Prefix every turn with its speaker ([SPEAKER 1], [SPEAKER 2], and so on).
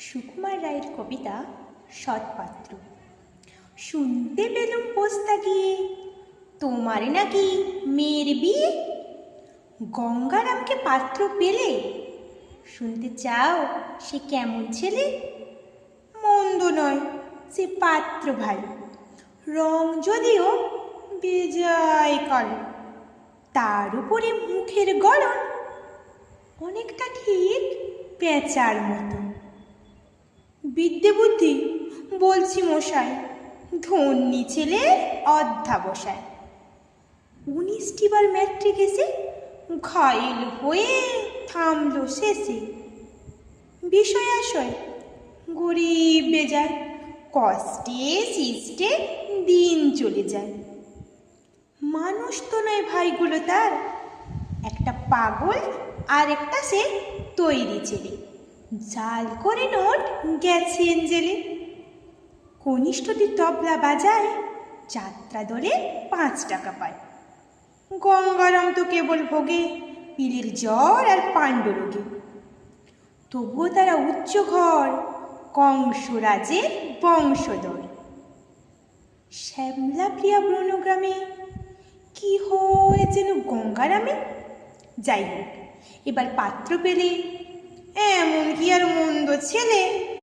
[SPEAKER 1] সুকুমার রায়ের কবিতা সৎপাত্র। শুনতে পেলুম পোস্তা গিয়ে তোমার নাকি মেয়ের বিয়ে? গঙ্গারামকে পাত্র পেলে? শুনতে চাও সে কেমন ছেলে? মন্দ নয়, সে পাত্র ভালো। রং যদিও বেজায় কালো, তার উপরে মুখের গড়ন অনেকটা ঠিক পেঁচার মতো। বিদ্যে বুদ্ধি, বলছি মশাই ধন্যী ছেলে অধ্যাবসায়। উনিশটি বার ম্যাট্রিক এসে ঘাইল হয়ে থামলো শেষে। বিষয় আশয় গরিব বেজায় কষ্টে সৃষ্টে দিন চলে যায়। মানুষ তো নয় ভাইগুলো তার, একটা পাগল আর একটা সে তৈরি ছেলে। জাল করে নোট গেছে, এঞ্জেলে। কনিষ্ঠটি তবলা বাজায়, যাত্রা দলে পাঁচ টাকা পায়। গঙ্গারাম তো কেবল ভোগে পিলের জ্বর আর পাণ্ডরোগে তবুও তারা উচ্চ ঘর কংসরাজের বংশধর। শ্যামলা প্রিয়া ব্রণগ্রামে কি হয় যেন গঙ্গারামে? যাই হোক, এবার পাত্র পেলে এমন কি আর মন্দ ছেলে?